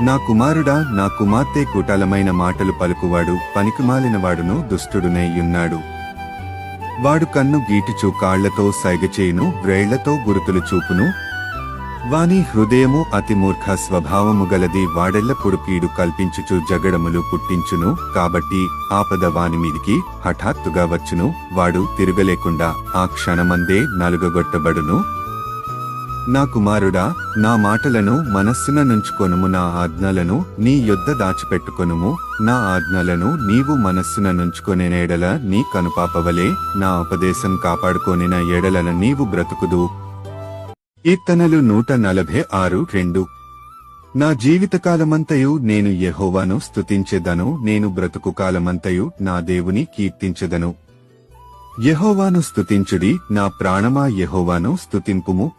నా కుమారుడా నా కుమార్తె కుటాలమైన మాటలు పలుకువాడు పనికిమాలినవాడును దుష్టుడునైయున్నాడు వాడు కన్ను గీటుచు కాళ్ళతో సైగచేయును వ్రేళ్ళతో గురుతులు చూపును. వాని హృదయము అతి మూర్ఖ స్వభావము గలది వాడెల్లప్పుడు కీడు కల్పించుచు జగడములు పుట్టించును. కాబట్టి ఆపద వాని మీదికి హఠాత్తుగా వచ్చును. వాడు తిరగలేకుండా ఆ క్షణమందే నలుగగొట్టబడును. నా కుమారుడా నా మాటలను మనస్సున నుంచుకొనుము నా ఆజ్ఞలను నీ యొద్ద దాచిపెట్టుకొనుము నా ఆజ్ఞలను నీవు మనస్సున నుంచుకొనే ఎడల నీ కనుపాపవలే నా ఉపదేశం కాపాడుకొనిన ఎడలన నీవు బ్రతుకుదు. కీర్తనలు నూట నలభై ఆరు రెండు. నా జీవితకాలమంతయు నేను యహోవాను స్తుతించెదను నేను బ్రతుకు కాలమంతయు నా దేవుని కీర్తించెదను. యహోవాను స్తుతించుడి నా ప్రాణమా యహోవాను స్తుతింపుము.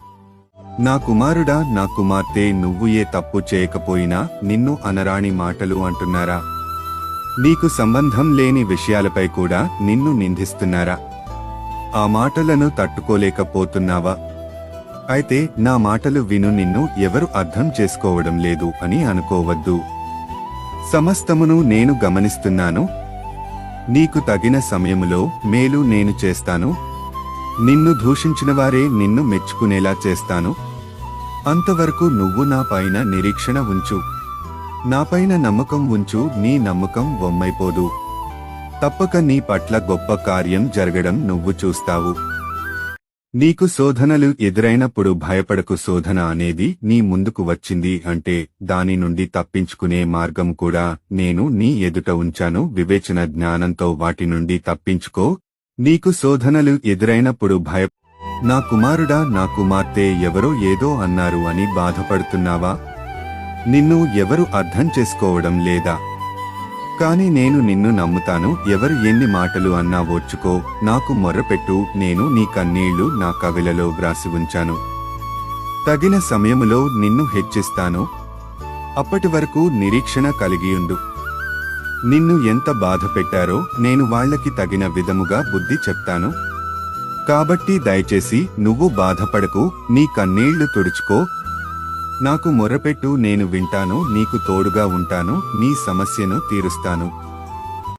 నా కుమారుడా నా కుమార్తె నువ్వు ఏ తప్పు చేయకపోయినా నిన్ను అనరాని మాటలు అంటున్నారా? నీకు సంబంధం లేని విషయాలపై కూడా నిన్ను నిందిస్తున్నారా? ఆ మాటలను తట్టుకోలేకపోతున్నావా? అయితే నా మాటలు విను నిన్ను ఎవరు అర్థం చేసుకోవడం లేదు అని అనుకోవద్దు. సమస్తమును నేను గమనిస్తున్నాను. నీకు తగిన సమయములో మేలు నేను చేస్తాను. నిన్ను దూషించిన వారే నిన్ను మెచ్చుకునేలా చేస్తాను. అంతవరకు నువ్వు నా పైన నిరీక్షణ ఉంచు. నాపైన నమ్మకం ఉంచు నీ నమ్మకం బొమ్మైపోదు తప్పక నీ పట్ల గొప్ప కార్యం జరగడం నువ్వు చూస్తావు. నీకు శోధనలు ఎదురైనప్పుడు భయపడకు శోధన అనేది నీ ముందుకు వచ్చింది అంటే దాని నుండి తప్పించుకునే మార్గం కూడా నేను నీ ఎదుట ఉంచాను. వివేచన జ్ఞానంతో వాటి నుండి తప్పించుకో. నీకు శోధనలు ఎదురైనప్పుడు భయ నా కుమారుడా నా కుమార్తె ఎవరో ఏదో అన్నారు అని బాధపడుతున్నావా? నిన్ను ఎవరు అర్థం చేసుకోవడం లేదా? కాని నేను నిన్ను నమ్ముతాను ఎవరు ఎన్ని మాటలు అన్నా ఓర్చుకో నాకు మొర్రపెట్టు నేను నీ కన్నీళ్ళు నా కవిలలో వ్రాసి ఉంచాను. తగిన సమయములో నిన్ను హెచ్చిస్తాను. అప్పటి వరకు నిరీక్షణ కలిగియుండు నిన్ను ఎంత బాధ పెట్టారో నేను వాళ్ళకి తగిన విధముగా బుద్ధి చెప్తాను. కాబట్టి దయచేసి నువ్వు బాధపడకు నీ కన్నీళ్ళు తుడుచుకో. నాకు మొరపెట్టు నేను వింటాను నీకు తోడుగా ఉంటాను నీ సమస్యను తీరుస్తాను.